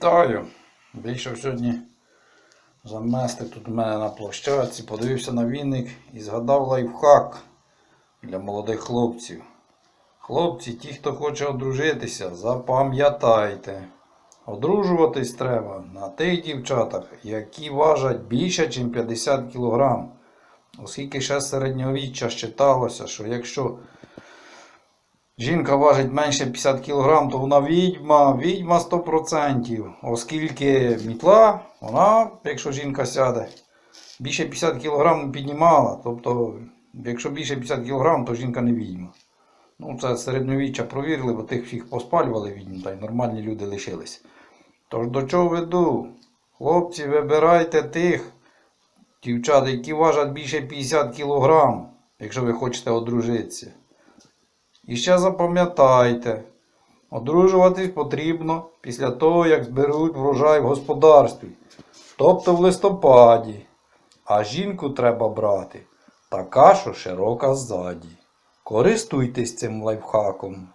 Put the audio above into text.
Вітаю! Вийшов сьогодні замести тут у мене на площадці, подивився на віник і згадав лайфхак для молодих хлопців. Хлопці, ті, хто хоче одружитися, запам'ятайте. Одружуватись треба на тих дівчатах, які важать більше, ніж 50 кг. Оскільки ще з середньовіччя считалося, що якщо Жінка важить менше 50 кг, то вона відьма, відьма 100%. Оскільки мітла, вона, якщо жінка сяде, більше 50 кг піднімала. Тобто, якщо більше 50 кг, то жінка не відьма. Ну, це середньовіччя провірили, бо тих всіх поспалювали відьм, та й нормальні люди лишились. Тож до чого веду? Хлопці, вибирайте тих дівчат, які важать більше 50 кг, якщо ви хочете одружитися. І ще запам'ятайте, одружуватись потрібно після того, як зберуть врожай в господарстві, тобто в листопаді. А жінку треба брати така, що широка ззаді. Користуйтесь цим лайфхаком.